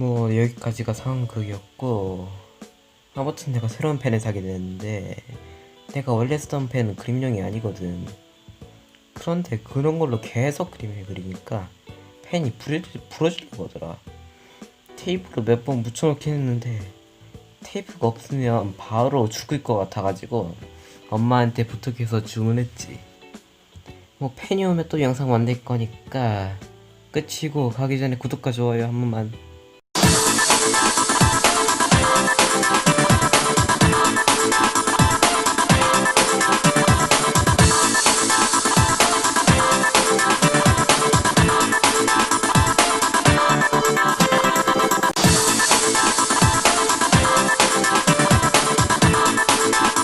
뭐 여기까지가 상황극이었고 아무튼 내가 새로운 펜을 사게 됐는데 내가 원래 쓰던 펜은 그림용이 아니거든. 그런데 그런 걸로 계속 그림을 그리니까 펜이 부러, 부러지는 거더라. 테이프로 몇 번 묻혀놓긴 했는데 테이프가 없으면 바로 죽을 것 같아가지고 엄마한테 부탁해서 주문했지. 뭐 펜이 오면 또 영상 만들 거니까 끝이고 가기 전에 구독과 좋아요 한 번만.